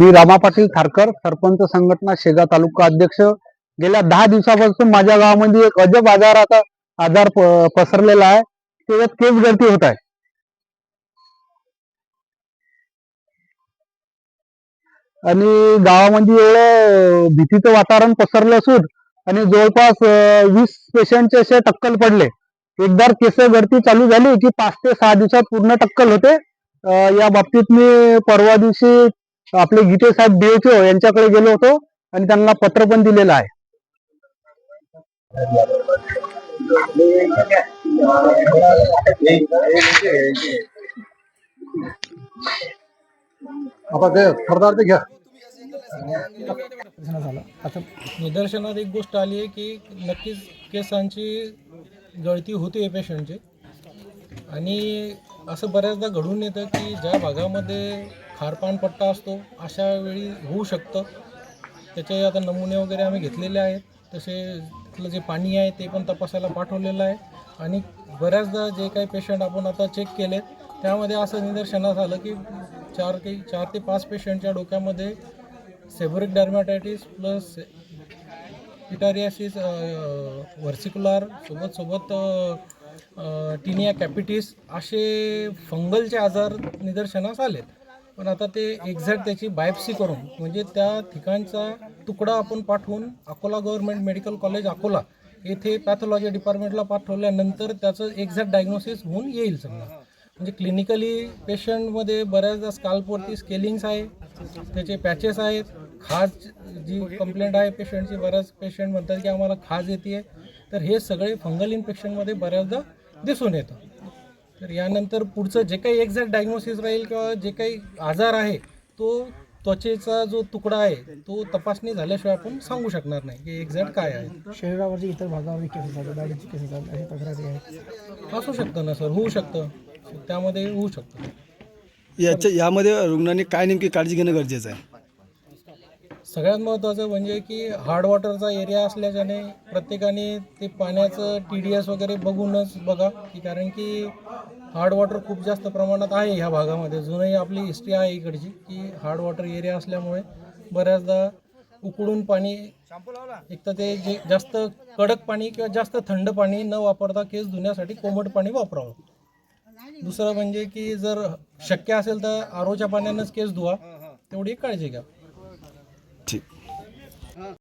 मी रामा पाटील खारकर सरपंच संघटना शेगा तालुका अध्यक्ष. गेल्या दहा दिवसापासून माझ्या गावामध्ये एक अजब आजाराचा आजार पसरलेला आहे. त्याच्यात केस गळती होत आहे. आणि गावामध्ये एवढं भीतीचं वातावरण पसरलं असून आणि जवळपास वीस पेशंटचे असे टक्कल पडले. एकदा केस गळती चालू झाली की पाच ते सहा दिवसात पूर्ण टक्कल होते. या बाबतीत मी परवा दिवशी आपले गीते साहेब डीएचओ यांच्याकडे गेलो होतो आणि त्यांना पत्र पण दिलेलं आहे. आता ते घ्या झालं आता निदर्शनात एक गोष्ट आली आहे की नक्कीच केसांची गळती होते पेशंटची आणि असं बऱ्याचदा घडून येतं की ज्या भागामध्ये खारपान पट्टा असतो अशा वेळी होऊ शकतं. त्याचे आता नमुने वगैरे आम्ही घेतलेले आहेत. तसे तिथलं जे पाणी आहे ते पण तपासायला पाठवलेलं आहे. आणि बऱ्याचदा जे काही पेशंट आपण आता चेक केले त्यामध्ये असं निदर्शनास आलं की चार काही चार ते पाच पेशंटच्या डोक्यामध्ये सेबरिक डर्मॅटायटिस प्लस पिटारियासिस व्हर्सिक्युलर सोबत सोबत टिनिया कॅपिटिस असे फंगलचे आजार निदर्शनास आलेत. पण आता ते एक्झॅक्ट त्याची बायोप्सी करून म्हणजे त्या ठिकाणचा तुकडा आपण पाठवून Akola government medical college Akola येथे पॅथॉलॉजी डिपार्टमेंटला पाठवल्यानंतर त्याचं एक्झॅक्ट डायग्नोसिस होऊन येईल समजा. म्हणजे क्लिनिकली पेशंटमध्ये बऱ्याचदा स्काल्पवरती स्केलिंग्स आहे त्याचे पॅचेस आहेत खाज जी कंप्लेंट आहे पेशंटची बऱ्याच पेशंट म्हणतात की आम्हाला खाज येते तर हे सगळे फंगल इन्फेक्शनमध्ये बऱ्याचदा दिसून येतं. तर यानंतर पुढचं जे काही एक्झॅक्ट डायग्नोसिस राहील किंवा जे काही आजार आहे तो त्वचेचा जो तुकडा आहे तो तपासणी झाल्याशिवाय आपण सांगू शकणार नाही की एक्झॅक्ट काय आहे. शरीरावरची इतर भागावर केसेस आहेत दाढीची केसेस आहेत अशा तक्रारी आहेत. असू शकतं ना सर होऊ शकतं. त्यामध्ये होऊ शकतं. याच्या यामध्ये रुग्णांनी काय नेमकी काळजी घेणं गरजेचं आहे? सगळ्यात महत्त्वाचं म्हणजे की हार्ड वॉटरचा एरिया असल्याच्याने प्रत्येकाने ते पाण्याचं टी डी एस वगैरे बघूनच बघा की कारण की हार्ड वॉटर खूप जास्त प्रमाणात आहे ह्या भागामध्ये. जुनही आपली हिस्ट्री आहे इकडची की हार्ड वॉटर एरिया असल्यामुळे बऱ्याचदा उकळून पाणी एक तर ते जे जास्त कडक पाणी किंवा जास्त थंड पाणी न वापरता केस धुण्यासाठी कोमट पाणी वापरावं. दुसरं म्हणजे की जर शक्य असेल तर आरोच्या पाण्यानंच केस धुवा तेवढी काळजी घ्या.